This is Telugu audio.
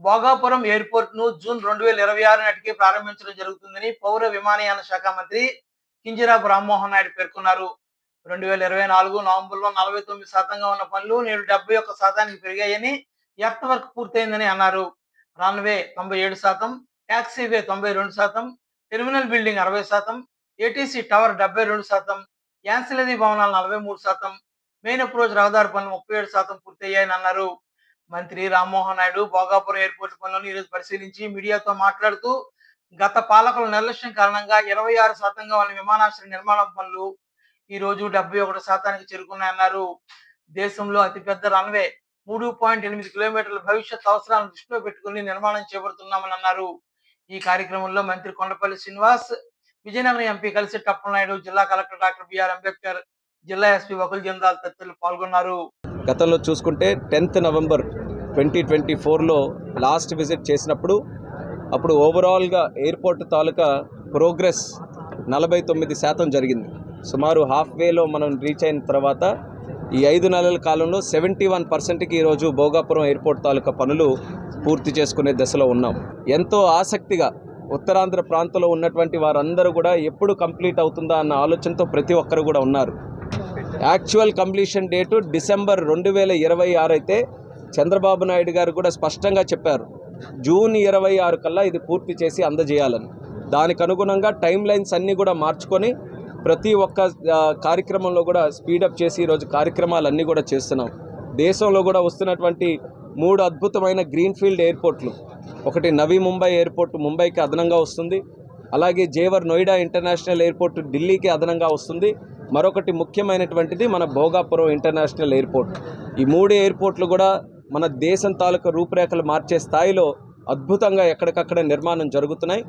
భోగాపురం ఎయిర్పోర్ట్ను జూన్ రెండు వేల ఇరవై ఆరు నాటికి ప్రారంభించడం జరుగుతుందని పౌర విమానయాన శాఖ మంత్రి కింజరాపు రామ్మోహన్ నాయుడు పేర్కొన్నారు. రెండు వేల ఇరవై నాలుగు నవంబర్లో నలభై తొమ్మిది శాతంగా ఉన్న పనులు నేడు డెబ్బై ఒక్క శాతానికి పెరిగాయని ఎర్త్ వర్క్ పూర్తయిందని అన్నారు. రన్వే తొంభై ఏడు శాతం ట్యాక్సీవే తొంభై రెండు శాతం టెర్మినల్ బిల్డింగ్ అరవై శాతం ఏటీసీ టవర్ డెబ్బై రెండు శాతం యాన్సిలరీ భవనాలు నలభై మూడు శాతం మెయిన్ అప్రోచ్ రహదారి పనులు ముప్పై ఏడు శాతం పూర్తయ్యాయని అన్నారు. మంత్రి రామ్మోహన్ నాయుడు భోగాపురం ఎయిర్పోర్ట్ పనులను ఈరోజు పరిశీలించి మీడియాతో మాట్లాడుతూ గత పాలకుల నిర్లక్ష్యం కారణంగా ఇరవై ఆరు శాతంగా ఉన్న విమానాశ్రయ నిర్మాణం పనులు ఈ రోజు డెబ్బై ఒకటి శాతానికి చేరుకున్నాయన్నారు. దేశంలో అతిపెద్ద రన్వే మూడు పాయింట్ ఎనిమిది కిలోమీటర్ల భవిష్యత్ అవసరాలను దృష్టిలో పెట్టుకుని నిర్మాణం చేపడుతున్నామని అన్నారు. ఈ కార్యక్రమంలో మంత్రి కొండపల్లి శ్రీనివాస్ విజయనగరం ఎంపీ కలిసి టప్పలనాయుడు జిల్లా కలెక్టర్ డాక్టర్ బిఆర్ అంబేద్కర్ జిల్లా ఎస్పీ వకుల్ జందాల్ తదితరులు పాల్గొన్నారు. గతంలో చూసుకుంటే టెన్త్ నవంబర్ ట్వంటీ ట్వంటీ ఫోర్లో లాస్ట్ విజిట్ చేసినప్పుడు అప్పుడు ఓవరాల్గా ఎయిర్పోర్ట్ తాలూకా ప్రోగ్రెస్ నలభై తొమ్మిది శాతం జరిగింది. సుమారు హాఫ్ వేలో మనం రీచ్ అయిన తర్వాత ఈ ఐదు నెలల కాలంలో సెవెంటీ వన్ పర్సెంట్కి ఈరోజు భోగాపురం ఎయిర్పోర్ట్ తాలూకా పనులు పూర్తి చేసుకునే దశలో ఉన్నాం. ఎంతో ఆసక్తిగా ఉత్తరాంధ్ర ప్రాంతంలో ఉన్నటువంటి వారందరూ కూడా ఎప్పుడు కంప్లీట్ అవుతుందా అన్న ఆలోచనతో ప్రతి ఒక్కరు కూడా ఉన్నారు. యాక్చువల్ కంప్లీషన్ డేటు డిసెంబర్ రెండు వేల ఇరవై ఆరు అయితే చంద్రబాబు నాయుడు గారు కూడా స్పష్టంగా చెప్పారు. జూన్ ఇరవై ఆరు కల్లా ఇది పూర్తి చేసి అందజేయాలని. దానికి అనుగుణంగా టైం లైన్స్ అన్నీ కూడా మార్చుకొని ప్రతి ఒక్క కార్యక్రమంలో కూడా స్పీడప్ చేసి ఈరోజు కార్యక్రమాలన్నీ కూడా చేస్తున్నాం. దేశంలో కూడా వస్తున్నటువంటి మూడు అద్భుతమైన గ్రీన్ఫీల్డ్ ఎయిర్పోర్ట్లు. ఒకటి నవీ ముంబై ఎయిర్పోర్ట్ ముంబైకి అదనంగా వస్తుంది. అలాగే జేవర్ నోయిడా ఇంటర్నేషనల్ ఎయిర్పోర్ట్ ఢిల్లీకి అదనంగా వస్తుంది. మరొకటి ముఖ్యమైనటువంటిది మన భోగాపురం ఇంటర్నేషనల్ ఎయిర్పోర్ట్. ఈ మూడు ఎయిర్పోర్ట్లు కూడా మన దేశం తాలూకా రూపురేఖలు మార్చే స్థాయిలో అద్భుతంగా ఎక్కడికక్కడ నిర్మాణం జరుగుతున్నాయి.